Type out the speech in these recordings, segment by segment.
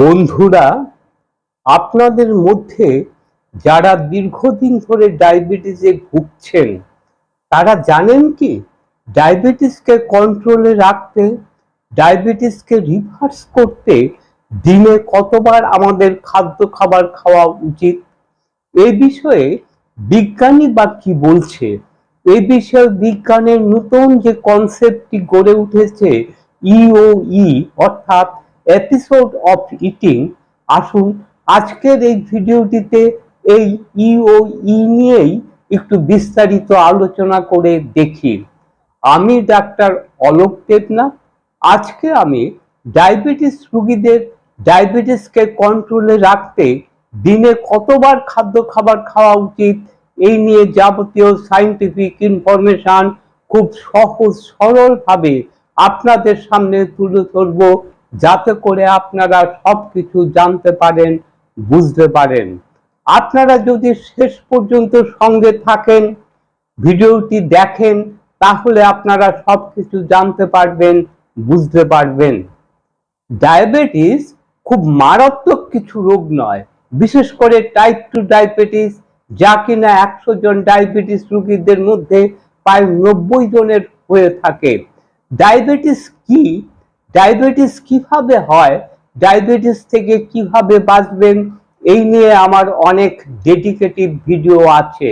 বন্ধুরা, আপনাদের মধ্যে যারা দীর্ঘদিন ধরে ডায়াবেটিসে ভুগছেন, তারা জানেন কি? ডায়াবেটিসকে কন্ট্রোলে রাখতে, ডায়াবেটিসকে রিভার্স করতে দিনে কতবার আমাদের খাদ্য খাবার খাওয়া উচিত? এই বিষয়ে বিজ্ঞানী বা কি বলছে? এই বিষয়ে বিজ্ঞানের নতুন যে কনসেপ্টটি গড়ে উঠেছে ইওই অর্থাৎ এপিসোড অফ ইটিং আসুন আজকের এই ভিডিওটিতে এই ইওই নিয়েই একটু বিস্তারিত আলোচনা করে দেখি। আমি ডাক্তার অলোক দেবনাথ, আজকে আমি ডায়াবেটিস রোগীদের ডায়াবেটিসকে কন্ট্রোলে রাখতে দিনে কতবার খাদ্য খাবার খাওয়া উচিত এই নিয়ে যাবতীয় সাইন্টিফিক ইনফরমেশন খুব সহজ সরলভাবে আপনাদের সামনে তুলে ধরব। যাতে করে আপনারা সবকিছু জানতে পারেন, বুঝতে পারেন। আপনারা যদি শেষ পর্যন্ত সঙ্গে থাকেন, ভিডিওটি দেখেন, তাহলে আপনারা সবকিছু জানতে পারবেন, বুঝতে পারবেন। ডায়াবেটিস খুব মারাত্মক কিছু রোগ নয়, বিশেষ করে টাইপ টু ডায়াবেটিস যা কিনা একশো জন ডায়াবেটিস রোগীদের মধ্যে প্রায় নব্বই জনের হয়ে থাকে। ডায়াবেটিস কি? ডায়াবেটিস কীভাবে হয়, ডায়াবেটিস থেকে কীভাবে বাঁচবেন, এই নিয়ে আমার অনেক ডেডিকেটিভ ভিডিও আছে।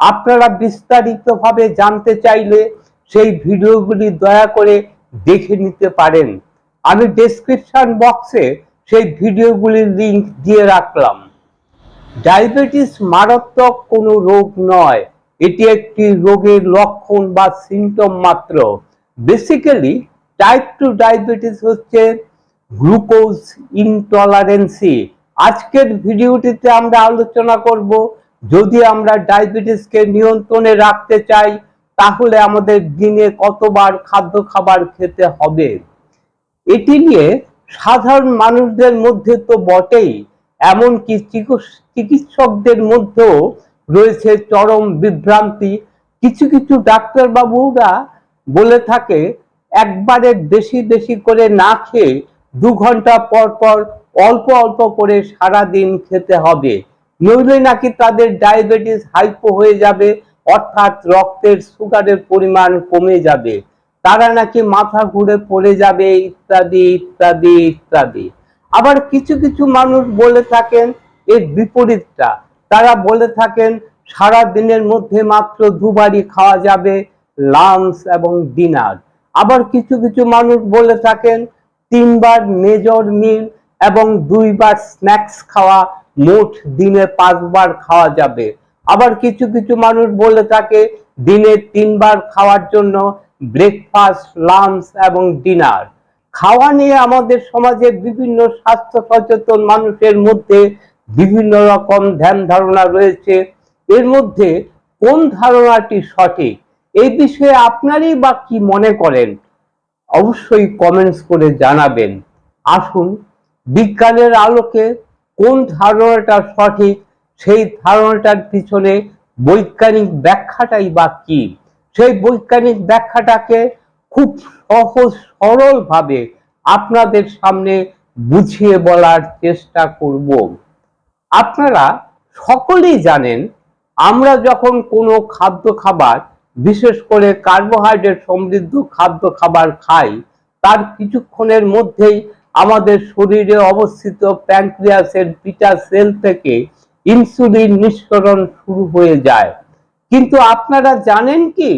আপনারা বিস্তারিতভাবে জানতে চাইলে সেই ভিডিওগুলি দয়া করে দেখে নিতে পারেন। আমি ডেসক্রিপশন বক্সে সেই ভিডিওগুলির লিংক দিয়ে রাখলাম। ডায়াবেটিস মারাত্মক কোনো রোগ নয়, এটি একটি রোগের লক্ষণ বা সিমটম মাত্র। বেসিক্যালি টাইপ টু ডায়াবেটিস হচ্ছে গ্লুকোজ ইনটলারেন্সি। আজকের ভিডিওটিতে আমরা আলোচনা করব, যদি আমরা ডায়াবেটিসকে নিয়ন্ত্রণে রাখতে চাই, তাহলে আমাদের দিনে কতবার খাদ্য খাবার খেতে হবে? এটি নিয়ে সাধারণ মানুষদের মধ্যে তো বটেই, এমনকি চিকিৎস- চিকিৎসকদের মধ্যেও রয়েছে চরম বিভ্রান্তি। কিছু কিছু ডাক্তারবাবুরা বলে থাকে একবারে বেশি বেশি করে না খেয়ে দু ঘণ্টা পর পর অল্প অল্প করে সারা দিন খেতে হবে। নইলে নাকি তাদের ডায়াবেটিস হাইপো হয়ে যাবে, অর্থাৎ রক্তের সুগারের পরিমাণ কমে যাবে। তারা নাকি মাথা ঘুরে পড়ে যাবে, ইত্যাদি ইত্যাদি ইত্যাদি। আবার কিছু কিছু মানুষ বলে থাকেন এর বিপরীতটা। তারা বলে থাকেন সারা দিনের মধ্যে মাত্র দুবারই খাওয়া যাবে লাঞ্চ এবং ডিনার আবার কিছু কিছু মানুষ বলে থাকেন, তিনবার মেজর মিল এবং দুইবার স্ন্যাক্স খাওয়া মোট দিনে পাঁচবার খাওয়া যাবে। আবার কিছু কিছু মানুষ বলে থাকে, দিনে তিনবার খাওয়ার জন্য ব্রেকফাস্ট লাঞ্চ এবং ডিনার খাওয়া নিয়ে আমাদের সমাজে বিভিন্ন স্বাস্থ্য সচেতন মানুষের মধ্যে বিভিন্ন রকম ধ্যান ধারণা রয়েছে। এর মধ্যে কোন ধারণাটি সঠিক? এই বিষয়ে আপনারই বা কি মনে করেন? অবশ্যই কমেন্টস করে জানাবেন। আসুন, বিজ্ঞানের আলোকে কোন ধারণাটা সঠিক, সেই ধারণাটার পিছনে বৈজ্ঞানিক ব্যাখ্যাটাই বা কি? সেই বৈজ্ঞানিক ব্যাখ্যাটাকে খুব সহজ সরল ভাবে আপনাদের সামনে বুঝিয়ে বলার চেষ্টা করব। আপনারা সকলেই জানেন, আমরা যখন কোনো খাদ্য খাবার বিশেষ করে কার্বোহাইড্রেট সমৃদ্ধ খাদ্য খাবার খাই, তার কিছুক্ষণের মধ্যেই আমাদের শরীরে অবস্থিত প্যানক্রিয়াসের বিটা সেল থেকে ইনসুলিন নিঃসরণ শুরু হয়ে যায়। কিন্তু আপনারা জানেন কি?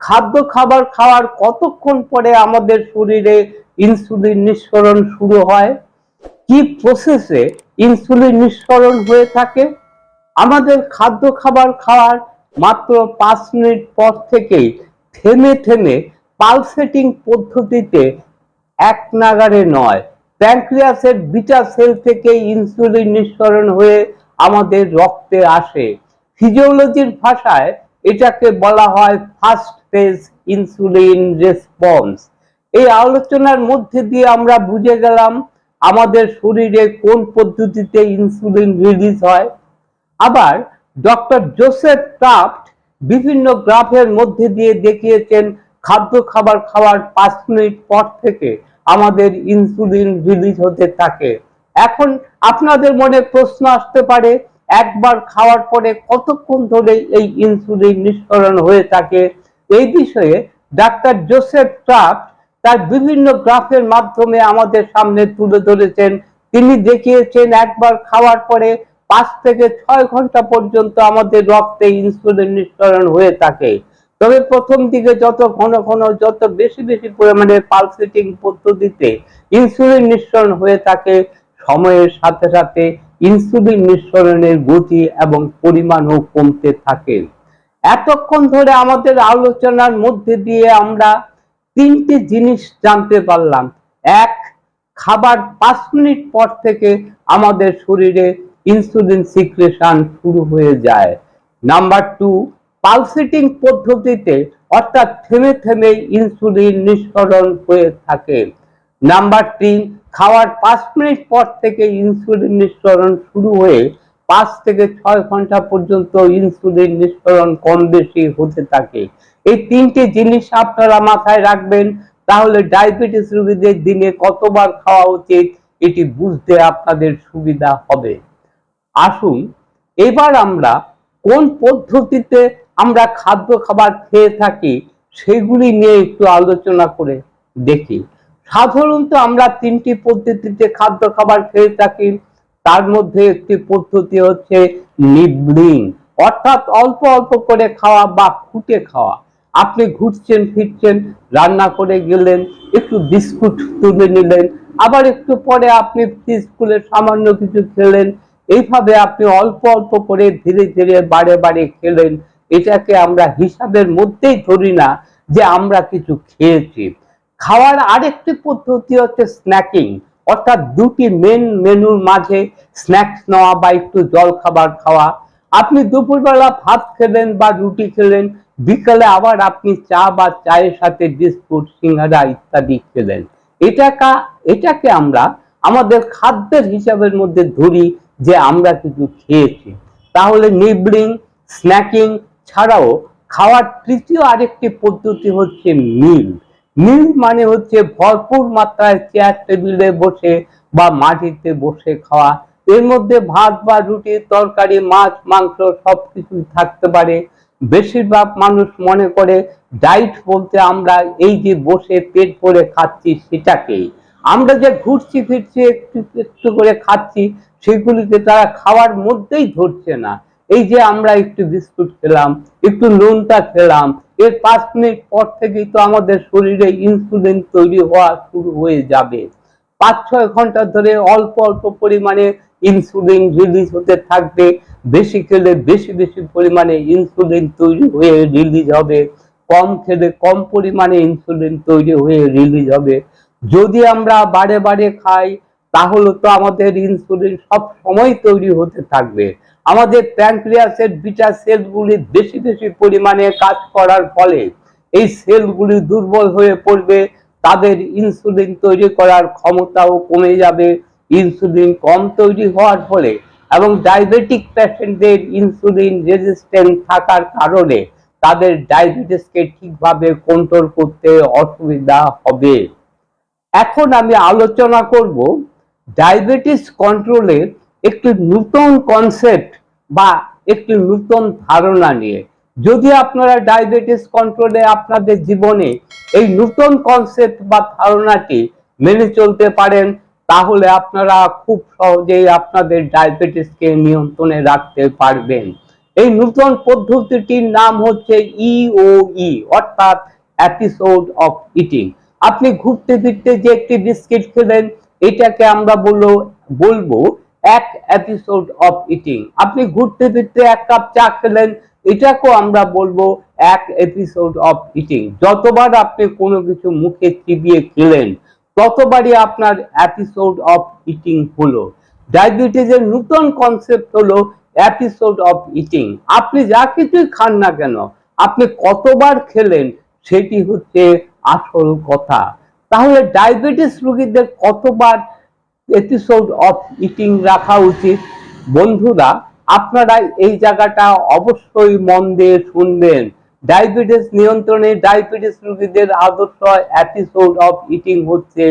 খাদ্য খাবার খাওয়ার কতক্ষণ পরে আমাদের শরীরে ইনসুলিন নিঃসরণ শুরু হয়? কি প্রসেসে ইনসুলিন নিঃসরণ হয়ে থাকে? আমাদের খাদ্য খাবার খাওয়ার মাত্র পাঁচ মিনিট পর থেকেই থেমে থেমে পালসেটিং পদ্ধতিতে এক নাগারে নয়। প্যানক্রিয়াসের বিটা সেল থেকে ইনসুলিন নিঃসরণ হয়ে আমাদের রক্তে আসে। ফিজিওলজির ভাষায় এটাকে বলা হয় ফার্স্ট ফেজ ইনসুলিন রেসপন্স। এই আলোচনার মধ্যে দিয়ে আমরা বুঝে গেলাম আমাদের শরীরে কোন পদ্ধতিতে ইনসুলিন রিলিজ হয়। আবার ডক্টর জোসেফ ক্রাফট বিভিন্ন গ্রাফের মধ্যে দিয়ে দেখিয়েছেন খাদ্য খাবার খাওয়ার পাঁচ মিনিট পর থেকে আমাদের ইনসুলিন রিলিজ হতে থাকে। এখন আপনাদের মনে প্রশ্ন আসতে পারে, একবার খাওয়ার পরে কতক্ষণ ধরে এই ইনসুলিন নিঃসরণ হয়ে থাকে? এই বিষয়ে ডাক্তার জোসেফ ক্রাফট তার বিভিন্ন গ্রাফের মাধ্যমে আমাদের সামনে তুলে ধরেছেন। তিনি দেখিয়েছেন একবার খাওয়ার পরে পাঁচ থেকে ছয় ঘণ্টা পর্যন্ত আমাদের রক্তে ইনসুলিন নিঃসরণ হয়ে থাকে। তবে প্রথম দিকে যত ঘন ঘন, যত বেশি বেশি পরিমাণে পালসেটিং পদ্ধতিতে ইনসুলিন নিঃসরণ হয়ে থাকে, সময়ের সাথে সাথে ইনসুলিন নিঃসরণের গতি এবং পরিমাণও কমতে থাকে। এতক্ষণ ধরে আমাদের আলোচনার মধ্যে দিয়ে আমরা তিনটি জিনিস জানতে পারলাম। এক, খাবার পাঁচ মিনিট পর থেকে আমাদের শরীরে ইনসুলিন সিক্রেশন শুরু হয়ে যায়। নাম্বার টু পালসেটিং পদ্ধতিতে অর্থাৎ থেমে থেমে ইনসুলিন নিঃসরণ হয়ে থাকে। নাম্বার তিন খাওয়ার পাঁচ মিনিট পর থেকে ইনসুলিন নিঃসরণ শুরু হয়ে পাঁচ থেকে ছয় ঘণ্টা পর্যন্ত ইনসুলিন নিঃসরণ কম বেশি হতে থাকে। এই তিনটি জিনিস আপনারা মাথায় রাখবেন, তাহলে ডায়াবেটিস রোগীদের দিনে কতবার খাওয়া উচিত, এটি বুঝতে আপনাদের সুবিধা হবে। আসুন, এবার আমরা কোন পদ্ধতিতে আমরা খাদ্য খাবার খেয়ে থাকি সেগুলি নিয়ে একটু আলোচনা করে দেখি। সাধারণত আমরা তিনটি পদ্ধতিতে খাদ্য খাবার খেয়ে থাকি। তার মধ্যে একটি পদ্ধতি হচ্ছে নিবলিং অর্থাৎ অল্প অল্প করে খাওয়া বা খুঁটে খাওয়া। আপনি ঘুরছেন, ফিরছেন, রান্না করে গেলেন, একটু বিস্কুট তুলে নিলেন, আবার একটু পরে আপনি স্কুলে সামান্য কিছু খেলেন এইভাবে আপনি অল্প অল্প করে ধীরে ধীরে বারে বারে খেলেন। এটাকে আমরা হিসাবের মধ্যেই ধরি না যে আমরা কিছু খেয়েছি। খাওয়ার আরেকটি পদ্ধতি হচ্ছে স্ন্যাকিং অর্থাৎ দুটি মেন মেনুর মাঝে স্ন্যাক্স নেওয়া বা একটু জল খাবার খাওয়া। আপনি দুপুরবেলা ভাত খেলেন বা রুটি খেলেন, বিকালে আবার আপনি চা বা চায়ের সাথে বিস্কুট, সিঙ্গারা ইত্যাদি খেলেন। এটাকা এটাকে আমরা আমাদের খাদ্যের হিসাবের মধ্যে ধরি যে আমরা কিছু খেয়েছি। তাহলে নিবলিং স্ন্যাকিং ছাড়াও খাওয়ার তৃতীয় আরেকটি পদ্ধতি হচ্ছে মিল। মিল মানে হচ্ছে ভরপুর মাত্রায় চেয়ার টেবিলে বসে বা মাটিতে বসে খাওয়া। এর মধ্যে ভাত বা রুটি, তরকারি, মাছ, মাংস সবকিছুই থাকতে পারে। বেশিরভাগ মানুষ মনে করে ডাইট বলতে আমরা এই যে বসে পেট ভরে খাচ্ছি সেটাকেই। আমরা যে ঘুরছি, ফিরছি, একটু একটু করে খাচ্ছি সেগুলিকে তারা খাওয়ার মধ্যেই ধরছে না। এই যে আমরা একটু বিস্কুট খেলাম, একটু নুনটা খেলাম, এর পাঁচ মিনিট পর থেকেই তো আমাদের শরীরে ইনসুলিন তৈরি হওয়া শুরু হয়ে যাবে। পাঁচ, ছয় ঘণ্টা ধরে অল্প অল্প পরিমাণে ইনসুলিন রিলিজ হতে থাকবে। বেশি খেলে বেশি বেশি পরিমাণে ইনসুলিন তৈরি হয়ে রিলিজ হবে। কম খেলে কম পরিমাণে ইনসুলিন তৈরি হয়ে রিলিজ হবে। যদি আমরা বারে বারে খাই, তাহলে তো আমাদের ইনসুলিন সব সময় তৈরি হতে থাকবে। আমাদের প্যানক্রিয়াসের বিটা সেলগুলি বেশি বেশি পরিমাণে কাজ করার ফলে এই সেলগুলি দুর্বল হয়ে পড়বে, তাদের ইনসুলিন তৈরি করার ক্ষমতাও কমে যাবে ইনসুলিন কম তৈরি হওয়ার ফলে এবং ডায়াবেটিক পেশেন্টদের ইনসুলিন রেজিস্ট্যান্ট থাকার কারণে তাদের ডায়াবেটিসকে ঠিকভাবে কন্ট্রোল করতে অসুবিধা হবে। এখন আমি আলোচনা করব ডায়াবেটিস কন্ট্রোলের একটি নতুন কনসেপ্ট বা একটি নতুন ধারণা নিয়ে। যদি আপনারা ডায়াবেটিস কন্ট্রোলে আপনাদের জীবনে এই নতুন কনসেপ্ট বা ধারণাটি মেনে চলতে পারেন, তাহলে আপনারা খুব সহজেই আপনাদের ডায়াবেটিসকে নিয়ন্ত্রণে রাখতে পারবেন। এই নতুন পদ্ধতিটির নাম হচ্ছে ইওই অর্থাৎ এপিসোড অফ ইটিং আপনি ঘুরতে ফিরতে যে একটি বিস্কিট খেলেন, এটাকে আমরা বলব বলব, এক এপিসোড অফ ইটিং আপনি ঘুরতে ফিরতে এক কাপ চা খেলেন, এটাকেও আমরা বলব এক এপিসোড অফ ইটিং যতবার আপনি কোনো কিছু মুখে চিবিয়ে খেলেন, ততবারই আপনার এপিসোড অফ ইটিং হলো। ডায়াবেটিসের নতুন কনসেপ্ট হলো এপিসোড অফ ইটিং আপনি যা কিছুই খান না কেন, আপনি কতবার খেলেন, সেটি হচ্ছে আসল কথা। তাহলে ডায়াবেটিস রোগীদের কতবার এপিসোড অফ ইটিং রাখা উচিত? বন্ধুরা, আপনারা এই জায়গাটা অবশ্যই মন দিয়ে শুনবেন। ডায়াবেটিস নিয়ন্ত্রণে ডায়াবেটিস রোগীদের আদর্শ এপিসোড অফ ইটিং হচ্ছে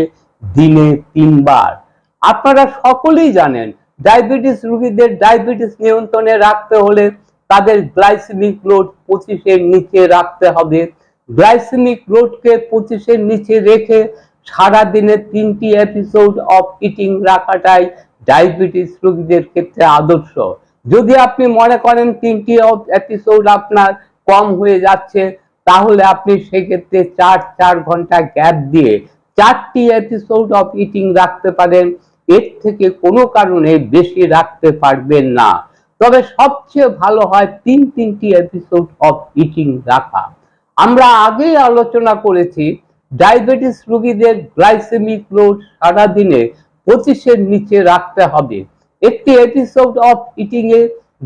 দিনে তিনবার। আপনারা সকলেই জানেন ডায়াবেটিস রোগীদের ডায়াবেটিস নিয়ন্ত্রণে রাখতে হলে তাদের গ্লাইসেমিক লোড পঁচিশের নিচে রাখতে হবে। গ্লাইসেমিক লোডকে পঁচিশের নিচে রেখে সারা দিনে তিনটি এপিসোড অফ ইটিং রাখাটাই ডায়াবেটিস রোগীদের ক্ষেত্রে আদর্শ। যদি আপনি মনে করেন তিনটি এপিসোড আপনার কম হয়ে যাচ্ছে, তাহলে আপনি সেক্ষেত্রে চার চার ঘণ্টা গ্যাপ দিয়ে চারটি এপিসোড অফ ইটিং রাখতে পারেন। এর থেকে কোনো কারণে বেশি রাখতে পারবেন না। তবে সবচেয়ে ভালো হয় তিন, তিনটি এপিসোড অফ ইটিং রাখা। আমরা আগেই আলোচনা করেছি, ডায়াবেটিস রোগীদের গ্লাইসেমিক লোড সারাদিনে পঁচিশের নিচে রাখতে হবে। একটি এপিসোড অফ ইটিং এ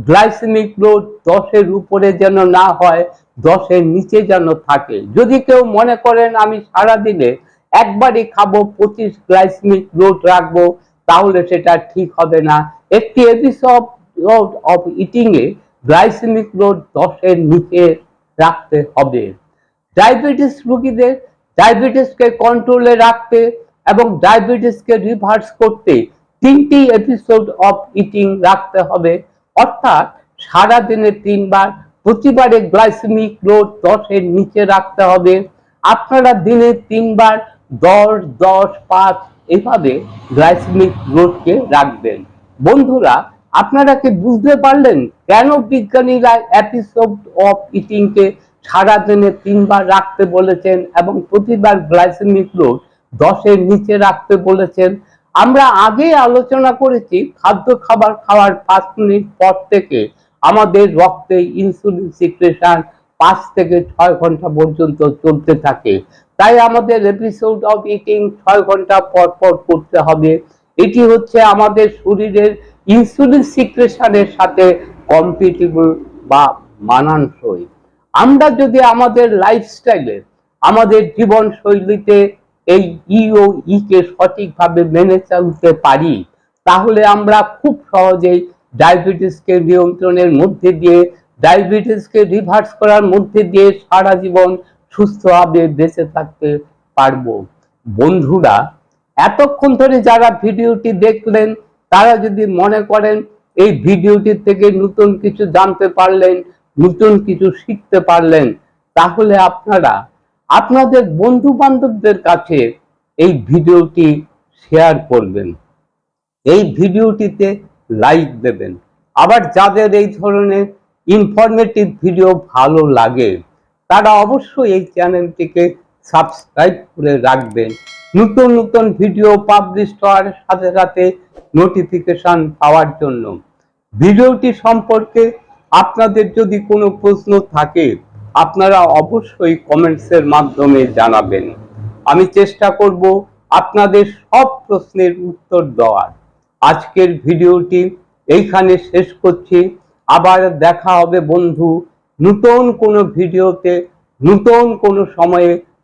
গ্লাইসেমিক লোড দশের উপরে যেন না হয়, দশের নিচে যেন থাকে। যদি কেউ মনে করেন, আমি সারাদিনে একবারই খাব, পঁচিশ গ্লাইসেমিক লোড রাখব, তাহলে সেটা ঠিক হবে না। একটি এপিসোড অফ ইটিং এ গ্লাইসেমিক লোড দশের নিচে রাখতে হবে। ডায়াবেটিস রোগীদের ডায়াবেটিসকে কন্ট্রোলে রাখতে এবং ডায়াবেটিসকে রিভার্স করতে তিনটি এপিসোড অফ ইটিং রাখতে হবে। অর্থাৎ সারা দিনে তিনবার, প্রতিবারে গ্লাইসেমিক লোড দশের নিচে রাখতে হবে। আপনারা দিনে তিনবার দশ দশ, পাঁচ, এভাবে গ্লাইসেমিক লোডকে রাখবেন। বন্ধুরা আপনারা কি বুঝতে পারলেন কেন বিজ্ঞানীরা এপিসোড অফ ইটিংকে সারা দিনে তিনবার রাখতে বলেছেন এবং প্রতিবার গ্লাইসেমিক লোড দশের নিচে রাখতে বলেছেন? আমরা আগে আলোচনা করেছি খাদ্য খাবার খাওয়ার পাঁচ মিনিট পর থেকে আমাদের রক্তে ইনসুলিন সিক্রেশন পাঁচ থেকে ছয় ঘণ্টা পর্যন্ত চলতে থাকে। তাই আমাদের এপিসোড অফ ইটিং ছয় ঘণ্টা পর পর করতে হবে। এটি হচ্ছে আমাদের শরীরের ইনসুলিন সিক্রেশনের সাথে কম্পিটিবল বা মানানসই। আমরা যদি আমাদের লাইফস্টাইলে আমাদের জীবন শৈলীতে এই ই ও ই কে সঠিকভাবে মেনে চলতে পারি, তাহলে আমরা খুব সহজেই ডায়াবেটিসকে নিয়ন্ত্রণের মধ্যে দিয়ে, ডায়াবেটিসকে রিভার্স করার মধ্যে দিয়ে সারা জীবন সুস্থভাবে বেঁচে থাকতে পারব। বন্ধুরা, এতক্ষণ ধরে যারা ভিডিওটি দেখলেন তারা যদি মনে করেন এই ভিডিওটি থেকে নতুন কিছু জানতে পারলেন, নতুন কিছু শিখতে পারলেন, তাহলে আপনারা, আপনাদের বন্ধু বান্ধবদের কাছে এই ভিডিওটি শেয়ার করবেন। এই ভিডিওটিতে লাইক দেবেন। আবার যাদের এই ধরনের ইনফরমেটিভ ভিডিও ভালো লাগে, তারা অবশ্যই এই চ্যানেলটিকে সাবস্ক্রাইব করে রাখবেন। নতুন নতুন ভিডিও পাবলিশ হওয়ার সাথে সাথে নোটিফিকেশন পাওয়ার জন্য। ভিডিওটি সম্পর্কে আপনাদের যদি কোনো প্রশ্ন থাকে, আপনারা অবশ্যই কমেন্টসের মাধ্যমে জানাবেন। আমি চেষ্টা করব আপনাদের সব প্রশ্নের উত্তর দেওয়ার। আজকের ভিডিওটি এইখানে শেষ করছি। আবার দেখা হবে বন্ধু, নতুন কোনো ভিডিওতে, নতুন কোনো সময়ে